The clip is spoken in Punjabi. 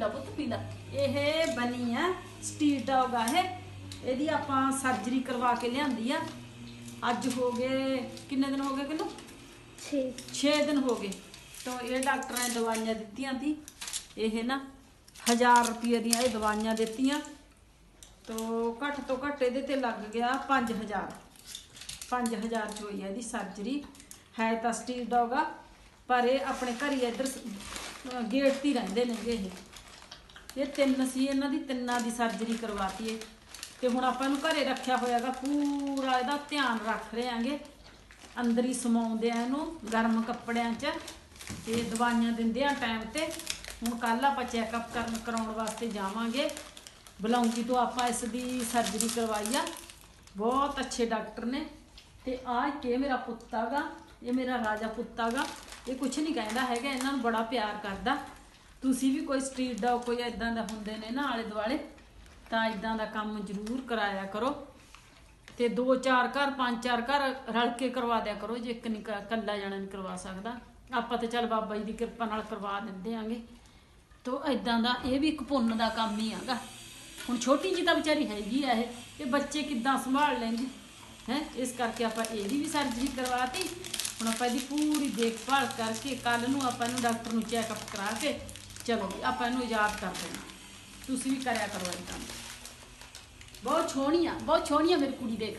ਲਾ ਪੁੱਤ ਪੀ ਲਾ ਇਹ ਬਣੀ ਆ ਸਟਰੀਟ ਡੌਗ ਆ ਇਹ। ਇਹਦੀ ਆਪਾਂ ਸਰਜਰੀ ਕਰਵਾ ਕੇ ਲਿਆਂਦੀ ਆ। ਅੱਜ ਹੋ ਗਏ ਕਿੰਨੇ ਦਿਨ ਹੋ ਗਏ ਕਿਲੋ? 6 6 ਦਿਨ ਹੋ ਗਏ। ਤਾਂ ਇਹ ਡਾਕਟਰਾਂ ਨੇ ਦਵਾਈਆਂ ਦਿੱਤੀਆਂ ਸੀ। ਇਹ ਨਾ 1000 ਰੁਪਏ ਦੀਆਂ ਇਹ ਦਵਾਈਆਂ ਦਿੱਤੀਆਂ। ਤੋਂ ਘੱਟ ਤੋਂ ਘੱਟ ਇਹਦੇ ਤੇ ਲੱਗ ਗਿਆ 5000 5000 ਚ ਹੋਈ ਹੈ ਇਹਦੀ ਸਰਜਰੀ ਹੈ ਤਾਂ ਸਟੀਲ ਡੌਗ ਆ ਪਰ ਇਹ ਆਪਣੇ ਘਰ ਹੀ ਇੱਧਰ ਗੇਟ ਤੇ ਰਹਿੰਦੇ ਨੇਗੇ ਇਹ। ਇਹ ਤਿੰਨ ਸੀ, ਇਹਨਾਂ ਦੀ ਤਿੰਨਾਂ ਦੀ ਸਰਜਰੀ ਕਰਵਾਤੀ ਹੈ ਤੇ ਹੁਣ ਆਪਾਂ ਇਹਨੂੰ ਘਰੇ ਰੱਖਿਆ ਹੋਇਆਗਾ, ਪੂਰਾ ਇਹਦਾ ਧਿਆਨ ਰੱਖ ਰਹੇ ਆਂਗੇ ਅੰਦਰ ਹੀ ਸਮਾਉਂਦੇ ਆ ਇਹਨੂੰ ਗਰਮ ਕੱਪੜਿਆਂ 'ਚ। ਤੇ ਦਵਾਈਆਂ ਦਿੰਦੇ ਆ ਟਾਈਮ ਤੇ। ਹੁਣ ਕੱਲ ਆਪਾਂ ਚੈੱਕਅਪ ਕਰਨ, ਕਰਾਉਣ ਵਾਸਤੇ ਜਾਵਾਂਗੇ। ਬਲੌਂਗੀ ਤੋਂ ਆਪਾਂ ਇਸ ਦੀ ਸਰਜਰੀ ਕਰਵਾਈ ਆ। ਬਹੁਤ ਅੱਛੇ ਡਾਕਟਰ ਨੇ। ਤੇ ਆਹ ਕੇ ਮੇਰਾ ਪੁੱਤਾਗਾ, ਇਹ ਮੇਰਾ ਰਾਜਾ ਪੁੱਤਾਗਾ। ਇਹ ਕੁਝ ਨਹੀਂ ਕਹਿੰਦਾ ਹੈਗਾ, ਇਹਨਾਂ ਨੂੰ ਬੜਾ ਪਿਆਰ ਕਰਦਾ। ਤੁਸੀਂ ਵੀ ਕੋਈ ਸਟਰੀਟ ਡੌਗ ਕੋਈ ਇਦਾਂ ਦਾ ਹੁੰਦੇ ਨੇ ਨਾ ਆਲੇ ਦੁਆਲੇ, ਤਾਂ ਇਦਾਂ ਦਾ ਕੰਮ ਜ਼ਰੂਰ ਕਰਾਇਆ ਕਰੋ। ਤੇ ਦੋ ਚਾਰ ਘਰ, ਪੰਜ ਚਾਰ ਘਰ ਰਲ ਕੇ ਕਰਵਾ ਦਿਆ ਕਰੋ, ਜੇ ਇੱਕ ਨਹੀਂ ਇਕੱਲਾ ਜਾਣਾ ਨਹੀਂ ਕਰਵਾ ਸਕਦਾ। ਆਪਾਂ ਤੇ ਚੱਲ ਬਾਬਾ ਜੀ ਦੀ ਕਿਰਪਾ ਨਾਲ ਕਰਵਾ ਦਿੰਦੇ ਆਂਗੇ। ਤੋ ਇਦਾਂ ਦਾ ਇਹ ਵੀ ਇੱਕ ਪੁੰਨ ਦਾ ਕੰਮ ਹੀ ਆਗਾ। ਹੁਣ ਛੋਟੀ ਜੀ ਤਾਂ ਵਿਚਾਰੀ ਹੈਗੀ ਆ ਇਹ ਇਹ ਬੱਚੇ ਕਿੱਦਾਂ ਸੰਭਾਲ ਲੈਂਦੀ ਹੈ, ਇਸ ਕਰਕੇ ਆਪਾਂ ਇਹਦੀ ਵੀ ਸਰਜਰੀ ਕਰਵਾਤੀ। ਹੁਣ ਆਪਾਂ ਇਹਦੀ ਪੂਰੀ ਦੇਖਭਾਲ ਕਰਕੇ ਕੱਲ ਨੂੰ ਆਪਾਂ ਨੂੰ ਡਾਕਟਰ ਨੂੰ ਚੈੱਕਅਪ ਕਰਾ ਕੇ ਚਲੋ ਵੀ ਆਪਾਂ ਇਹਨੂੰ ਯਾਦ ਕਰ ਦੇਣਾ। ਤੁਸੀਂ ਵੀ ਕਰਿਆ ਕਰੋ ਇਹ ਕੰਮ। ਬਹੁਤ ਸੋਹਣੀ ਆ, ਬਹੁਤ ਸੋਹਣੀ ਆ ਮੇਰੀ ਕੁੜੀ ਦੇਖ।